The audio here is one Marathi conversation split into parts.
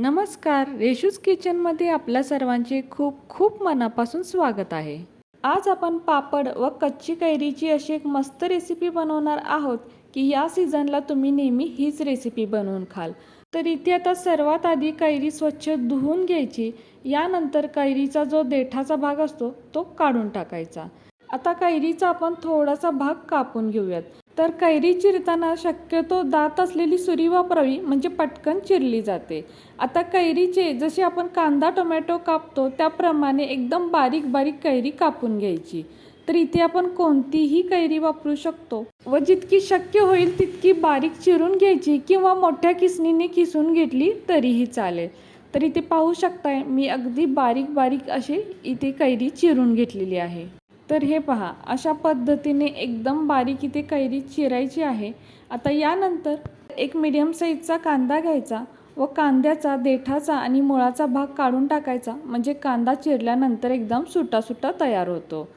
नमस्कार रेशूज किचनमध्ये आपल्या सर्वांचे खूप खूप मनापासून स्वागत आहे. आज आपण पापड व कच्ची कैरीची अशी एक मस्त रेसिपी बनवणार आहोत की या सीझनला तुम्ही नेहमी हीच रेसिपी बनवून खाल. तर इथे आता सर्वात आधी कैरी स्वच्छ धुवून घ्यायची. यानंतर कैरीचा जो देठाचा भाग असतो तो काढून टाकायचा. आता कैरीचा आपण थोडासा भाग कापून घेऊयात. तर कैरी चिरताना शक्यतो दात असलेली सुरी वापरावी म्हणजे पटकन चिरली जाते. आता कैरीचे जसे आपण कांदा टोमॅटो कापतो त्याप्रमाणे एकदम बारीक बारीक कैरी कापून घ्यायची. तर इथे आपण कोणतीही कैरी वापरू शकतो व जितकी शक्य होईल तितकी बारीक चिरून घ्यायची किंवा मोठ्या किसणीने किसून घेतली तरीही चालेल. तर इथे पाहू शकताय मी अगदी बारीक बारीक असे इथे कैरी चिरून घेतलेली आहे. तर हे पहा अशा पद्धतीने एकदम बारीक इथे कैरी चिरायची आहे. आता यानंतर एक मिडियम साईजचा कांदा घ्यायचा व कांद्याचा देठाचा आणि मुळाचा भाग काढून टाकायचा. म्हणजे कांदा चिरल्यानंतर एकदम सुटा सुटा तयार होतो.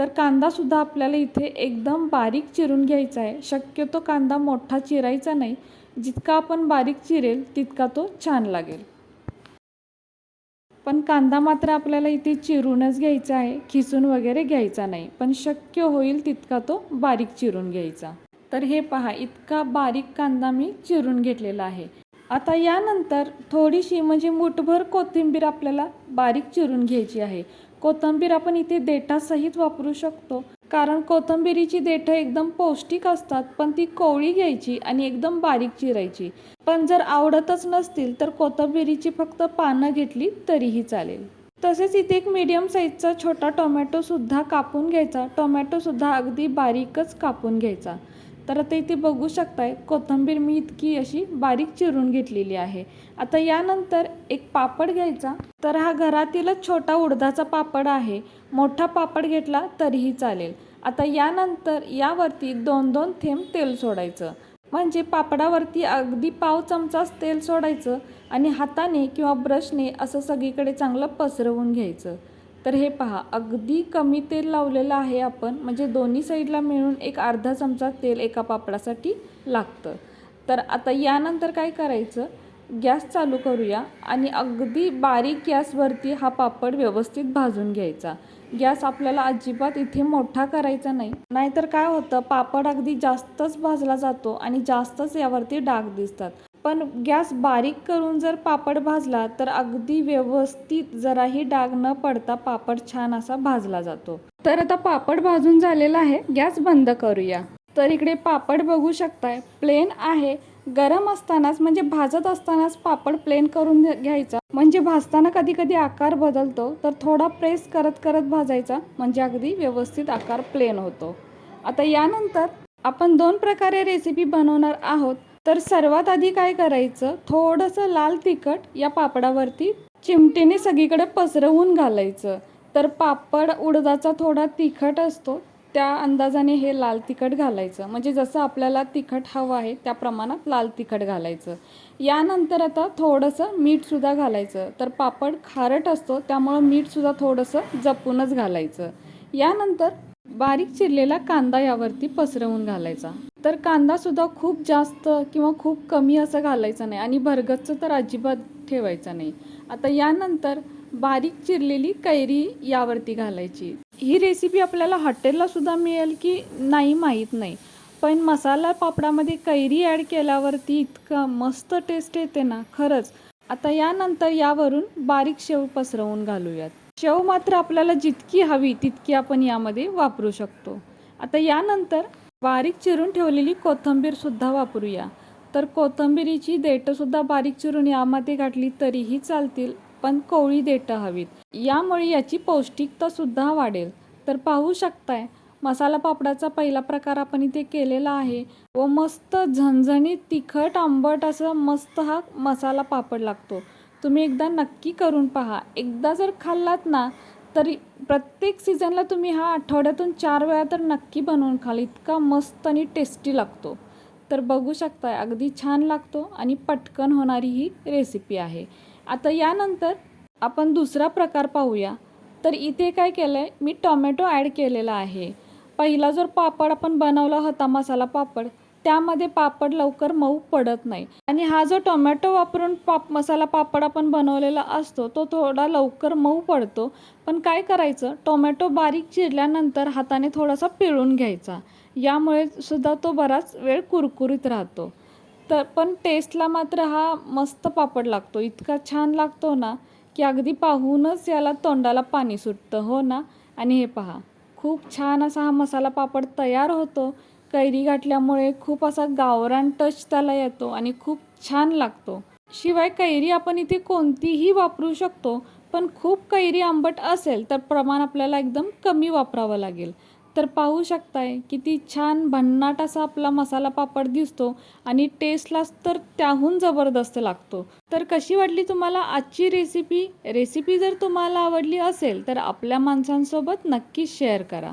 तर कांदासुद्धा आपल्याला इथे एकदम बारीक चिरून घ्यायचा आहे. शक्यतो कांदा मोठा चिरायचा नाही. जितका आपण बारीक चिरेल तितका तो छान लागेल. पण कांदा मात्र आपल्याला इथे चिरूनच घ्यायचा आहे खिसून वगैरे घ्यायचा नाही पण शक्य होईल तितका तो बारीक चिरून घ्यायचा. तर हे पहा इतका बारीक कांदा मी चिरून घेतलेला आहे. आता यानंतर थोडीशी म्हणजे मुठभर कोथिंबीर आपल्याला बारीक चिरून घ्यायची आहे. कोथिंबीर आपण इथे देठासहित वापरू शकतो. कारण कोथिंबिरीची देठं एकदम पौष्टिक असतात पण ती कोवळी घ्यायची आणि एकदम बारीक चिरायची. पण जर आवडतच नसतील तर कोथंबिरीची फक्त पानं घेतली तरीही चालेल. तसेच इथे एक मीडियम साईजचा छोटा टोमॅटो सुद्धा कापून घ्यायचा. टोमॅटो सुद्धा अगदी बारीकच कापून घ्यायचा. तर आता इथे बघू शकताय कोथिंबीर मी इतकी अशी बारीक चिरून घेतलेली आहे. आता यानंतर एक पापड घ्यायचा. तर हा घरातीलच छोटा उडदाचा पापड आहे. मोठा पापड घेतला तरीही चालेल. आता यानंतर यावरती दोन दोन थेंब तेल सोडायचं. म्हणजे पापडावरती अगदी पाव चमचाच तेल सोडायचं आणि हाताने किंवा ब्रशने असं सगळीकडे चांगलं पसरवून घ्यायचं. तर हे पहा अगदी कमी तेल लावलेलं आहे आपण म्हणजे दोन्ही साईडला मिळून एक अर्धा चमचा तेल एका पापडासाठी लागतं. तर आता यानंतर काय करायचं? गॅस चालू करूया आणि अगदी बारीक गॅसवरती हा पापड व्यवस्थित भाजून घ्यायचा. गॅस आपल्याला अजिबात इथे मोठा करायचा नाही. नाहीतर काय होतं? पापड अगदी जास्तच भाजला जातो आणि जास्तच यावरती डाग दिसतात. पण गॅस बारीक करून जर पापड भाजला तर अगदी व्यवस्थित जराही डाग न पडता पापड छान असा भाजला जातो. तर आता पापड भाजून झालेला आहे गॅस बंद करूया. तर इकडे पापड बघू शकताय प्लेन आहे. गरम असतानाच म्हणजे भाजत असतानाच पापड प्लेन करून घ्यायचा. म्हणजे भाजताना कधी कधी आकार बदलतो तर थोडा प्रेस करत करत भाजायचा म्हणजे अगदी व्यवस्थित आकार प्लेन होतो. आता यानंतर आपण दोन प्रकारे रेसिपी बनवणार आहोत. तर सर्वात आधी काय करायचं? थोडंसं लाल तिखट या पापडावरती चिमटीने सगळीकडे पसरवून घालायचं. तर पापड उडदाचा थोडा तिखट असतो त्या अंदाजाने हे लाल तिखट घालायचं. म्हणजे जसं आपल्याला तिखट हवं आहे त्या प्रमाणात लाल तिखट घालायचं. यानंतर आता थोडंसं मीठसुद्धा घालायचं. तर पापड खारट असतो त्यामुळं मीठसुद्धा थोडंसं जपूनच घालायचं. यानंतर बारीक चिरलेला कांदा यावरती पसरवून घालायचा. तर कांदासुद्धा खूप जास्त किंवा खूप कमी असं घालायचं नाही आणि भरगच्च तर अजिबात ठेवायचं नाही. आता यानंतर बारीक चिरलेली कैरी यावरती घालायची. ही रेसिपी आपल्याला हॉटेलला सुद्धा मिळेल की नाही माहीत नाही. पण मसाला पापडामध्ये कैरी ॲड केल्यावरती इतका मस्त टेस्ट येते ना खरंच. आता यानंतर यावरून बारीक शेव पसरवून घालूयात. शेव मात्र आपल्याला जितकी हवी तितकी आपण यामध्ये वापरू शकतो. आता यानंतर बारीक चिरून ठेवलेली कोथंबीरसुद्धा वापरूया. तर कोथंबिरीची देठंसुद्धा बारीक चिरून यामध्ये घातली तरीही चालतील पण कोवळी देठं हवीत. यामुळे याची पौष्टिकतासुद्धा वाढेल. तर पाहू शकताय मसाला पापडाचा पहिला प्रकार आपण इथे केलेला आहे व मस्त झणझणीत तिखट आंबट असं मस्त हा मसाला पापड लागतो. तुम्ही एकदा नक्की करून पहा. एकदा जर खाल्लात ना तरी प्रत्येक सीझनला तुम्ही हा आठवड्यातून चार वेळा तर नक्की बनवून खाल. इतका मस्त आणि टेस्टी लागतो. तर बघू शकताय अगदी छान लागतो आणि पटकन होणारी ही रेसिपी आहे. आता यानंतर आपण दुसरा प्रकार पाहूया. तर इथे काय केलं आहे मी टॉमॅटो ॲड केलेला आहे. पहिला जर पापड आपण बनवला होता मसाला पापड त्यामध्ये पापड लवकर मऊ पडत नाही. आणि हा जो टोमॅटो वापरून पाप मसाला पापड आपण बनवलेला असतो तो थोडा लवकर मऊ पडतो. पण काय करायचं? टोमॅटो बारीक चिरल्यानंतर हाताने थोडासा पिळून घ्यायचा. यामुळे सुद्धा तो बराच वेळ कुरकुरीत राहतो. तर पण टेस्टला मात्र हा मस्त पापड लागतो. इतका छान लागतो ना की अगदी पाहूनच याला तोंडाला पाणी सुटतं. हो ना? आणि हे पहा खूप छान असा हा मसाला पापड तयार होतो. कैरी घातल्यामुळे खूप असा गावरान टच त्याला येतो आणि खूप छान लागतो. शिवाय कैरी आपण इथे कोणतीही वापरू शकतो पण खूप कैरी आंबट असेल तर प्रमाण आपल्याला एकदम कमी वापरावं लागेल. तर पाहू शकताय किती छान भन्नाट असा आपला मसाला पापड दिसतो आणि टेस्टलाच तर त्याहून जबरदस्त लागतो. तर कशी वाटली तुम्हाला आजची रेसिपी रेसिपी जर तुम्हाला आवडली असेल तर आपल्या माणसांसोबत नक्की शेअर करा.